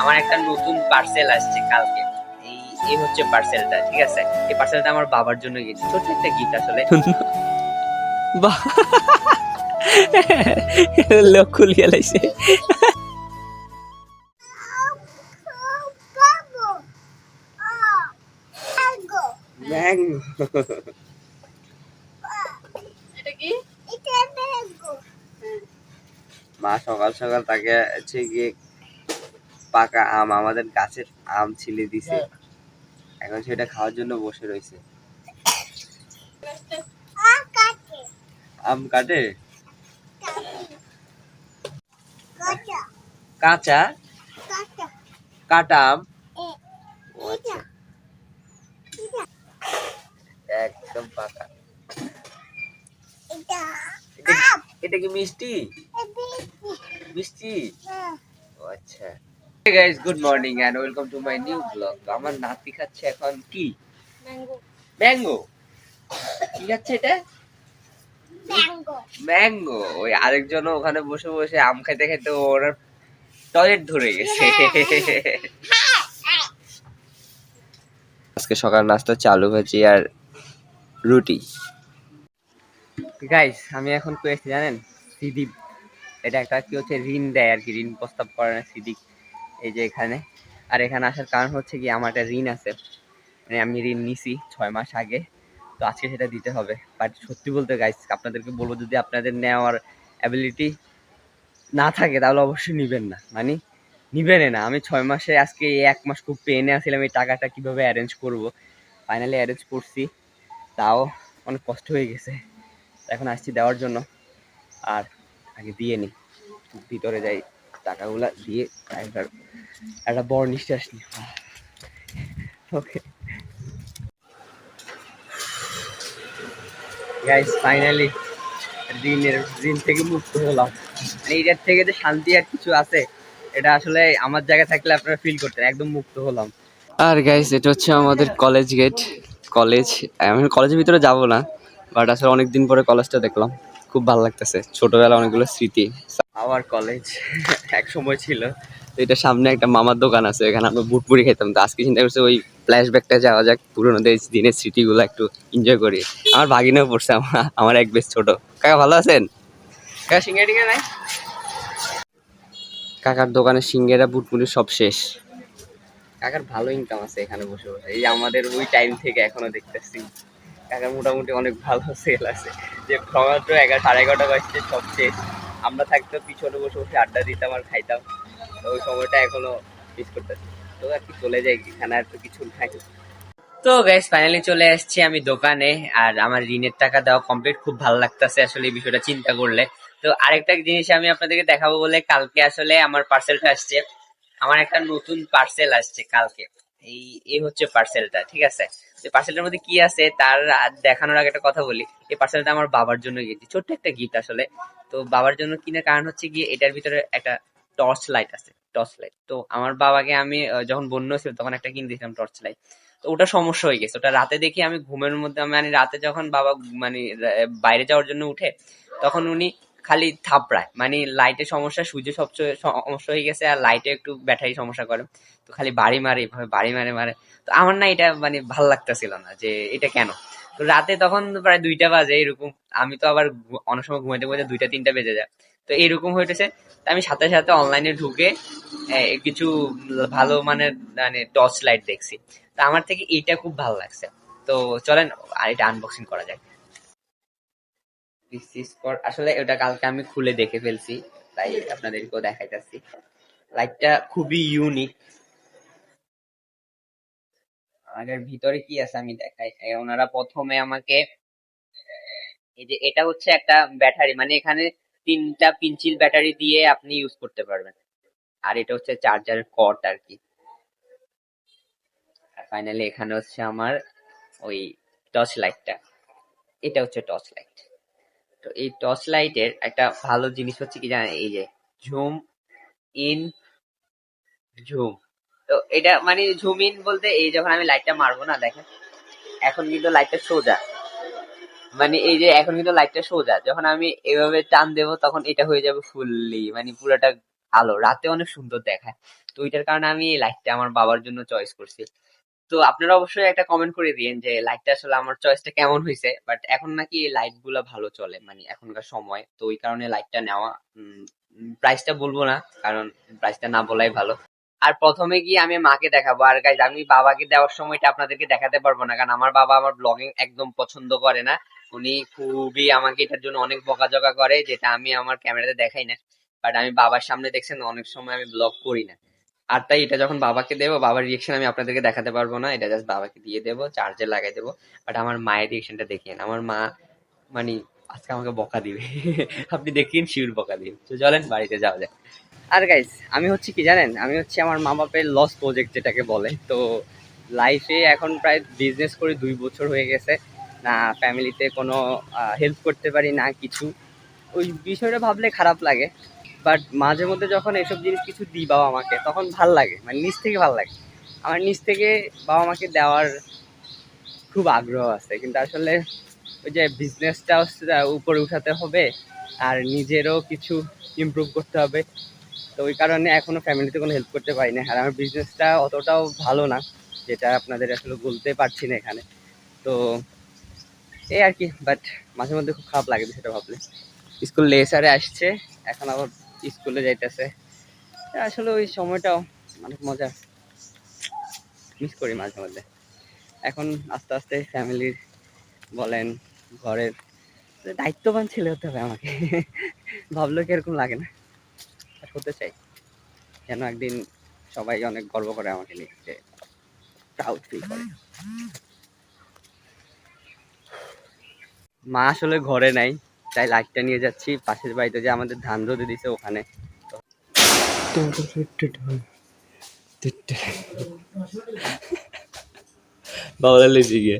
আমার একটা নতুন পার্সেল আসছে কালকে। এই এই হচ্ছে পার্সেলটা ঠিক আছে? এই পার্সেলটা আমার বাবার জন্য গেছে ছোট একটা গিফট আসলে। বাহ! লোক খুলিয়ে লাইছে। মা সকাল সকাল তাকে হচ্ছে গিয়ে পাকা আম আমাদের গাছের আম ছিলে দিছে। এখন সেটা খাওয়ার জন্য বসে রয়েছে। আম কাটে। কাঁচা। কাটা আম? আচ্ছা। একদম পাকা। এটা কি- মিষ্টি? মিষ্টি। আচ্ছা। Guys good morning and welcome to my new blog আমার নাতি খাচ্ছে এখন কি? ম্যাঙ্গো কি খাচ্ছে এটা? ম্যাঙ্গো ওই আরেকজন ওখানে বসে বসে আম খেতে খেতে ওর টয়লেট ধরে গেছে। আজকে সকাল নাস্তা চালু হয়েছে আর রুটি। গাইস আমি এখন পেয়েছি জানেন? সিদিপ এটা একটা কি হচ্ছে ঋণ দেয় আর কি ঋণ প্রস্তাব করে না সিদিক এই যে এখানে। আর এখানে আসার কারণ হচ্ছে কি, আমার একটা ঋণ আছে। মানে আমি ঋণ নিছি ছয় মাস আগে, তো আজকে সেটা দিতে হবে। বাট সত্যি বলতে গাইস আপনাদেরকে বলব, যদি আপনাদের নেওয়ার অ্যাবিলিটি না থাকে, তাহলে অবশ্যই নিবেন না। মানে নিবেন না। আমি ছয় মাসে আজকে এই এক মাস খুব পেনে আসছিলাম এই টাকাটা কীভাবে অ্যারেঞ্জ করব? ফাইনালি অ্যারেঞ্জ করছি। তাও অনেক কষ্ট হয়ে গেছে। এখন আসছি দেওয়ার জন্য। আর আগে দিয়ে নিই ভিতরে যাই। টাকাগুলা দিয়ে একটা বড় নিঃশ্বাস নি ওকে গাইস ফাইনালি থেকে মুক্ত হলাম। মানে এটার থেকে যে শান্তি আর কিছু আছে, এটা আসলে আমার জায়গায় থাকলে আপনারা ফিল করতেন, একদম মুক্ত হলাম। আর গাইস এটা হচ্ছে আমাদের কলেজ গেট কলেজ আমি কলেজের ভিতরে যাব না বাট আসলে অনেক দিন পরে কলেজটা দেখলাম। খুব ভালো লাগতেছে। ছোটবেলা অনেকগুলো স্মৃতি। আওয়ার কলেজ এক সময় ছিল। এটা সামনে একটা মামার দোকান আছে এখানে আমরা বুট পুরি খেতাম। তো আজকে চিন্তা করছি ওই ফ্ল্যাশব্যাকটা যাওয়া যাক পুরোনো দিনের স্মৃতিগুলো একটু এনজয় করি। আমার ভাগিনেও পড়ছে আমার আমার এক বেশ ছোট। কাকা ভালো আছেন? কাকা সিঙ্গারা টিঙ্গা নাই? কাকার দোকানে সিঙ্গেরা বুটপুরি সব শেষ। কাকার ভালো ইনকাম আছে এখানে বসে বসে। এই আমাদের ওই টাইম থেকে এখনও দেখতেছি। কাকার মোটামুটি অনেক ভালো সেল আছে। যে মাত্র এগারো সাড়ে এগারোটা বাজছে সব শেষ। আমরা থাকতো পিছনে বসে বসে আড্ডা দিতাম আর খাইতাম। তো ওই সময়টা এখনও মিস করতেছি। তো আর কি চলে যাই, এখানে আর তো কিছু নাই। তো গাইস ফাইনালি চলে আসছি আমি দোকানে। আর আমার ঋণের টাকা দেওয়া কমপ্লিট খুব ভালো লাগতেছে আসলে এই বিষয়টা চিন্তা করলে। তো আরেকটা জিনিস আমি আপনাদেরকে দেখাবো বলে কালকে আসলে আমার পার্সেলটা আসছে। আমার একটা নতুন পার্সেল আসছে কালকে। এই এই হচ্ছে পার্সেলটা ঠিক আছে? এই পার্সেলটার মধ্যে কি আছে? তার দেখানোর আগে একটা কথা বলি। এই পার্সেলটা আমার বাবার জন্য গিয়েছি। ছোট্ট একটা গিফট আসলে। তো বাবার জন্য কিনার কারণ হচ্ছে গিয়ে এটার ভিতরে একটা টর্চ লাইট আছে টর্চ লাইট তো আমার বাবাকে আমি যখন বন্য ছিল তখন একটা কিনে দিয়েছিলাম টর্চ লাইট তো ওটা সমস্যা হয়ে গেছে। ওটা রাতে দেখি আমি ঘুমের মধ্যে মানে রাতে যখন বাবা মানে বাইরে যাওয়ার জন্য উঠে, তখন উনি খালি থাপড়ায়। মানে লাইটের সমস্যা, সূর্য সবচেয়ে সমস্যা হয়ে গেছে, আর লাইটে একটু ব্যাটারি সমস্যা করে। তো খালি বাড়ি মারে, এভাবে বাড়ি মারে মারে। তো আমার না এটা মানে ভালো লাগতেছিল না যে এটা কেন? তো রাতে তখন প্রায় দুইটা বাজে এরকম। আমি তো আবার অনেক সময় ঘুমাইতে ঘুমাইতে দুইটা, তিনটা বেজে যায়। তো এরকম হইতেছে। আমি সাথে সাথে অনলাইনে ঢুকে কিছু ভালো মানের মানে টর্চ লাইট দেখছি। তো আমার থেকে এটা খুব ভালো লাগছে। তো চলেন, আর এটা আনবক্সিং করা যায় আসলে ওটা কালকে আমি খুলে দেখে ফেলছি, তাই আপনাদেরকেও দেখাইতেছি। লাইটটা খুবই ইউনিক আর ভিতরে কি আছে আমি দেখাই। ওনারা প্রথমে আমাকে, এই যে এটা হচ্ছে একটা ব্যাটারি মানে এখানে তিনটা পিঞ্চিল ব্যাটারি দিয়ে আপনি ইউজ করতে পারবেন। আর এটা হচ্ছে চার্জার কর্ড আর কি ফাইনালি এখানে হচ্ছে আমার ওই টর্চ লাইটটা এটা হচ্ছে টর্চ লাইট তো এই টর্চ লাইটের একটা ভালো জিনিস হচ্ছে কি জানেন? এই যে ঝুম ইন ঝুম তো এটা মানে ঝুম ইন বলতে এই যখন আমি লাইটটা মারবো না, দেখেন, এখন কিন্তু লাইটটা সোজা। মানে এই যে এখন কিন্তু লাইটটা সোজা। যখন আমি এভাবে টান দেবো, তখন এটা হয়ে যাবে ফুললি মানে পুরোটা আলো। রাতে অনেক সুন্দর দেখায়। তো ওইটার কারণে আমি এই লাইটটা আমার বাবার জন্য চয়েস করছি। তো আপনারা অবশ্যই একটা কমেন্ট করে দিয়েন যে লাইটটা আসলে আমার চয়েসটা কেমন হয়েছে বাট এখন নাকি এই লাইটগুলা ভালো চলে মানে এখনকার সময়। তো ওই কারণে লাইটটা নেওয়া প্রাইসটা বলব না, কারণ প্রাইসটা না বলাই ভালো। আর প্রথমে গিয়ে আমি মাকে দেখাবো। আর গাইজ আমি বাবাকে দেওয়ার সময়টা আপনাদেরকে দেখাতে পারব না, কারণ আমার বাবা আমার ব্লগিং একদম পছন্দ করে না। উনি খুবই আমাকে এটার জন্য অনেক বকাঝকা করে, যেটা আমি আমার ক্যামেরাতে দেখাই না। বাট আমি বাবার সামনে দেখছেন, অনেক সময় আমি ব্লগ করি না। আর তাই এটা যখন বাবাকে দেবো, বাবার রিয়েকশন আমি আপনাদেরকে দেখাতে পারব না। এটা জাস্ট বাবাকে দিয়ে দেবো চার্জে লাগাই দেবো। বাট আমার মায়ের রিয়েকশনটা দেখিয়েন আমার মা মানে আজকে আমাকে বকা দিবে। আপনি দেখিন, শিউর বকা দিন তো চলেন, বাড়িতে যাওয়া যায় আর গাইজ আমি হচ্ছে কি জানেন? আমি হচ্ছে আমার মা বাপের লস প্রজেক্ট যেটাকে বলে। তো লাইফে এখন প্রায় বিজনেস করে দুই বছর হয়ে গেছে। না ফ্যামিলিতে কোনো হেল্প করতে পারি না কিছু। ওই বিষয়টা ভাবলে খারাপ লাগে। বাট মাঝে মধ্যে যখন এসব জিনিস কিছু দিই বাবা আমাকে তখন ভালো লাগে মানে নিজ থেকে ভালো লাগে। আমার নিজ থেকে বাবা মাকে দেওয়ার খুব আগ্রহ আছে, কিন্তু আসলে ওই যে বিজনেসটাও উপরে উঠাতে হবে, আর নিজেরও কিছু ইমপ্রুভ করতে হবে। তো ওই কারণে এখনও ফ্যামিলিতে কোনো হেল্প করতে পারি না আর আমার বিজনেসটা অতটাও ভালো না, যেটা আপনাদের আসলে বলতে পারছি না এখানে। তো এই আর কি বাট মাঝে মধ্যে খুব খারাপ লাগে সেটা ভাবলে। স্কুল লেসারে আসছে, এখন আবার স্কুলে যাইতেছে। আসলে ওই সময়টাও অনেক মজা। মিস করি মাঝে মধ্যে। এখন আস্তে আস্তে ফ্যামিলির বলেন, ঘরের দায়িত্ববান ছেলে হতে হবে আমাকে। ভাবলেও এরকম লাগে না? আর হতে চাই। যেন একদিন সবাই অনেক গর্ব করে আমাকে নিয়ে যে প্রাউড ফিল করে। মা আসলে ঘরে নাই। তাই লাইটটা নিয়ে যাচ্ছি। পাশের বাড়িতে যে আমাদের ধান রোদে দিছে ওখানে। বাবা লেজি গিয়ে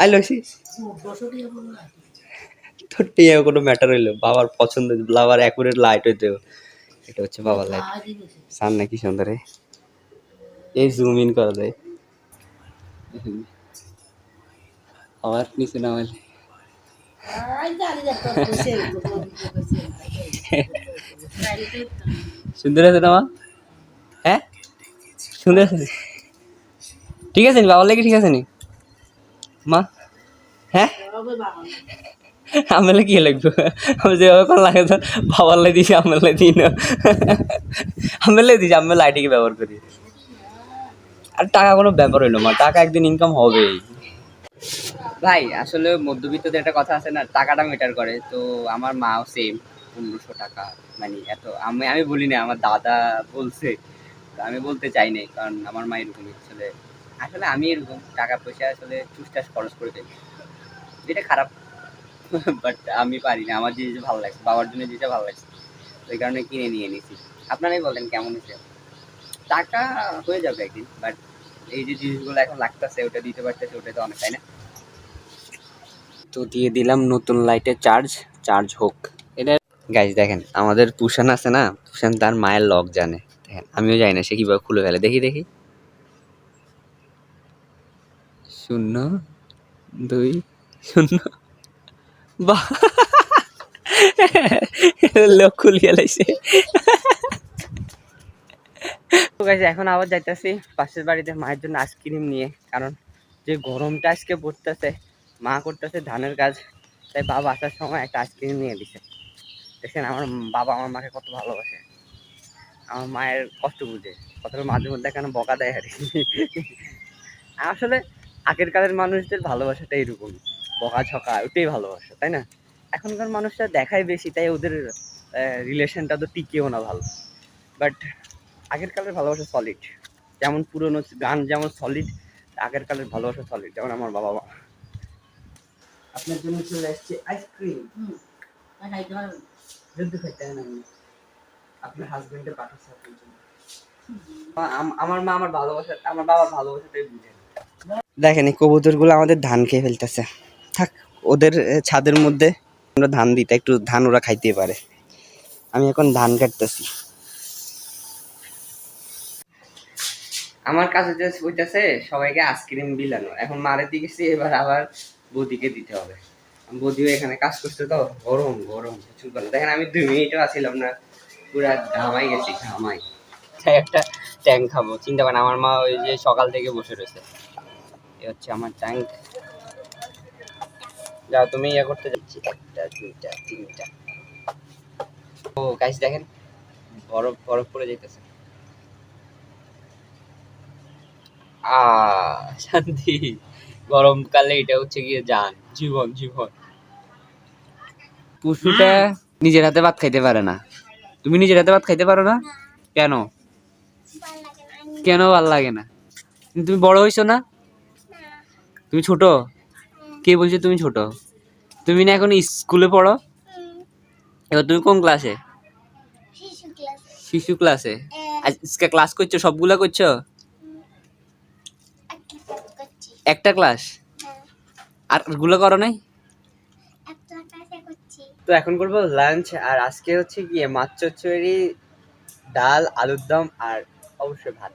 আই লইছি তোর টিয়া কোনো ম্যাটার হইল? বাবার পছন্দ বাবার অ্যাকুরেট লাইট হইতে এটা হচ্ছে বাবার লাইট সান নাকি সুন্দর। এই জুম ইন করা যায়। আমার নিচে নামাইলে। সুন্দর আছে না মা? হ্যাঁ? সুন্দর আছে? ঠিক আছে নি? বাবার লাগে ঠিক আছে নি? মা? হ্যাঁ? আমেলে কি লাগবে? আমি যেভাবে কোন লাগে তো বাবার লাই দিছি আমেলে দিই না। আমেলে দিছি আমি লাইটিকে ব্যবহার করি। আর টাকা কোনো ব্যাপার হইল মা টাকা একদিন ইনকাম হবেই। ভাই, আসলে মধ্যবিত্তদের একটা কথা আছে না, টাকাটা মেটার করে। তো আমার মাও সেম পনেরোশো টাকা। মানে এত, আমি আমি বলি না আমার দাদা বলছে। আমি বলতে চাই নাই, কারণ আমার মা এরকমই। আসলে আসলে আমি এরকম, টাকা পয়সা আসলে চুষটাস খরচ করে ফেলি যেটা খারাপ বাট আমি পারি না। আমার জিনিস ভালো লাগছে, বাবার জন্য জিনিসটা ভালো লাগছে। ওই কারণে কিনে নিয়ে নিছি আপনারাই বলেন, কেমন হয়েছে? টাকা হয়ে যাবে একদিন বাট এই যে জিনিসগুলো এখন লাগতেছে, ওটা দিতে পারতেছে, ওটা তো অনেক, তাই না? তো দিয়ে দিলাম নতুন লাইটের চার্জ চার্জ হোক। এটা গাইজ দেখেন, আমাদের পুষান আছে না? পুষান তার মায়ের লক জানে। দেখেন, আমিও জানি না সে কীভাবে খুলে ফেলে। দেখি দেখি। শূন্য, দুই, শূন্য। বাহ! লোক খুলিয়ে লাইছে। এখন আবার যাইতেছি পাশের বাড়িতে মায়ের জন্য আইসক্রিম নিয়ে। কারণ যে গরমটা আজকে পড়তেছে মা করতেছে ধানের কাজ, তাই বাবা আসার সময় একটা আইসক্রিম নিয়ে দিছে। দেখছেন আমার বাবা আমার মাকে কত ভালোবাসে। আমার মায়ের কষ্ট বুঝে। কথাটা মাঝে মধ্যে কেন বকা দেয় আর। আসলে আগের কালের মানুষদের ভালোবাসাটা এরকম। বকা ছকা, ওটাই ভালোবাসা, তাই না? এখনকার মানুষরা দেখায় বেশি, তাই ওদের রিলেশনটা তো টিকেও না ভালো। বাট আগের কালের ভালোবাসা সলিড যেমন পুরনো গান যেমন সলিড আগের কালের ভালোবাসা সলিড যেমন আমার বাবা মা আপনার জন্য চলে আসছে আইসক্রিম যুদ্ধ খাইতে না আমি। আপনার হাজবেন্ডে পাঠাচ্ছে আপনার জন্য। আমার মা আমার ভালোবাসা আমার বাবার ভালোবাসাটাই বুঝে দেখেন এই কবুতরগুলো আমাদের ধান খেয়ে ফেলতেছে। থাক ওদের ছাদের মধ্যে আমরা ধান দিতে একটু ধান ওরা খাইতে পারে। আমি এখন ধান কাটতেছি। আমার কাছে যে হইতেছে সবাইকে আইসক্রিম বিলানো। এখন মারে দিয়েছি এবার আবার বৌদিকে দিতে হবে। বৌদিও এখানে কাজ করছে তো, গরম গরম, প্রচুর গরম। দেখেন আমি দুই মিনিটও আসছিলাম না, পুরা ঘামাই গেছি, ঘামাই। তাই একটা ট্যাঙ্ক খাব, চিন্তা করেন, আমার মা ওই যে সকাল থেকে বসে রয়েছে। এ হচ্ছে আমার ট্যাঙ্ক যা তুমি ইয়ে করতে যাচ্ছি একটা, দুইটা, তিনটা। ও গাইস দেখেন, বরফ বরফ পড়ে যেতেছে আ শান্তি। গরমকালে এটা হচ্ছে গিয়ে যান জীবন জীবন। পুষুটা নিজের হাতে ভাত খাইতে পারে না। তুমি নিজের হাতে ভাত খাইতে পারো না? কেন? কেন ভালো লাগে না? তুমি বড় হয়েছো না? তুমি ছোট? কে বলছে তুমি ছোট? তুমি না এখন স্কুলে পড়ো? এবার তুমি কোন ক্লাসে? শিশু ক্লাসে। শিশু আজকে ক্লাস করছ? সবগুলা করছি? একটা ক্লাস? হ্যাঁ, আরগুলো করো নাই? তো এখন করব লাঞ্চ আর আজকে হচ্ছে গিয়ে মাছ চচ্চড়ি ডাল আলুর দম আর অবশ্যই ভাত।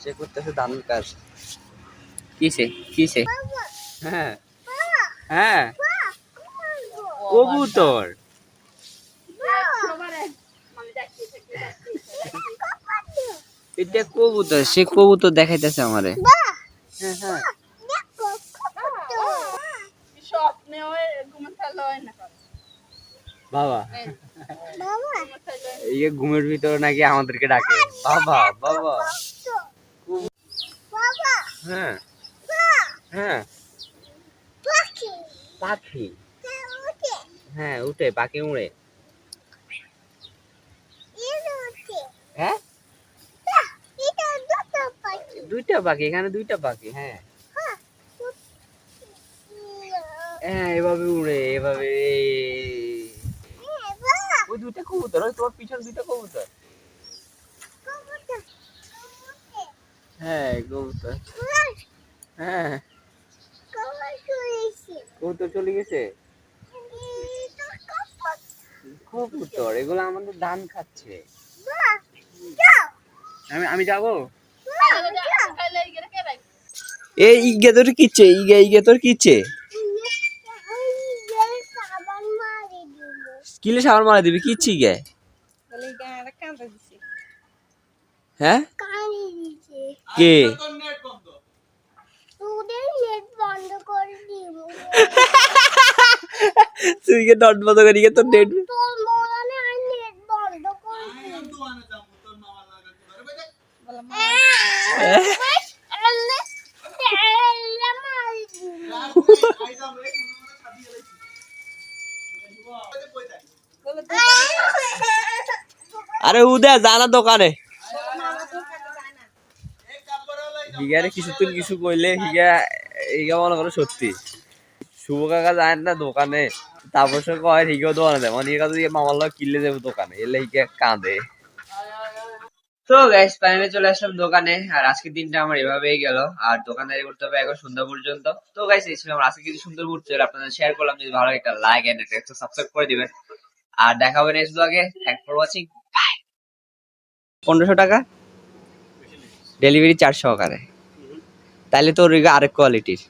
সে করতেছে দারুণ কাজ। কিসে? কিসে? হ্যাঁ। হ্যাঁ। কবুতর। এটা কবুতর সে কবুতর দেখাইতেছে আমারে। হ্যাঁ হ্যাঁ। বাবা। এই যে ঘুমের ভিতরে নাকি আমাদেরকে ডাকে। বাবা বাবা হ্যাঁ। হ্যাঁ। পাখি। হ্যাঁ উঠে। পাখি উড়ে। হ্যাঁ? দুইটা পাখি এখানে দুইটা পাখি হ্যাঁ। হ্যাঁ এভাবে উড়ে, এভাবে ওই দুইটা কবুতর, ওই তোমার পিছন দুইটা কবুতর। হ্যাঁ হ্যাঁ। চলে গেছে? এগুলো আমাদের ধান খাচ্ছে। আমি আমি যাব। এই ইগে তোর কিচ্ছে, ইগে ইগে তোর কিচ্ছে। কিলে সাবার মারা দিবি, কিচ্ছি গে হ্যাঁ? কে? তুই কে ডট বন্ধ করি তোর নেট তোর মনে হয় নেট বন্ধ করে আরে উদয় জানা দোকানে। হিগারে কিছু তুই কিছু কইলে হিগা হিগা মনে করো সত্যি। শুভ কাকা যায় না দোকানে তারপর সে কয় হিগাও দোকানে দেয় মানে হিগা যদি মামার লোক কিনলে যাবে দোকানে এলে হিগা কাঁদে। তো গাইস ফাইনালি চলে আসলাম দোকানে আর আজকের দিনটা আমার এভাবেই গেল। আর দোকানদারি করতে হবে এখন সন্ধ্যা পর্যন্ত। তো গাইস এই ছিল আমার আজকে কিছু সুন্দর ঘুরছে আপনাদের শেয়ার করলাম যদি ভালো লাগে একটা লাইক এন্ড একটা সাবস্ক্রাইব করে দিবেন। আর দেখা হবে নেক্সট ব্লগে থ্যাংক ফর ওয়াচিং পনেরোশো টাকা। ডেলিভারি চার্জ সহকারে তাহলে তো আরেক কোয়ালিটির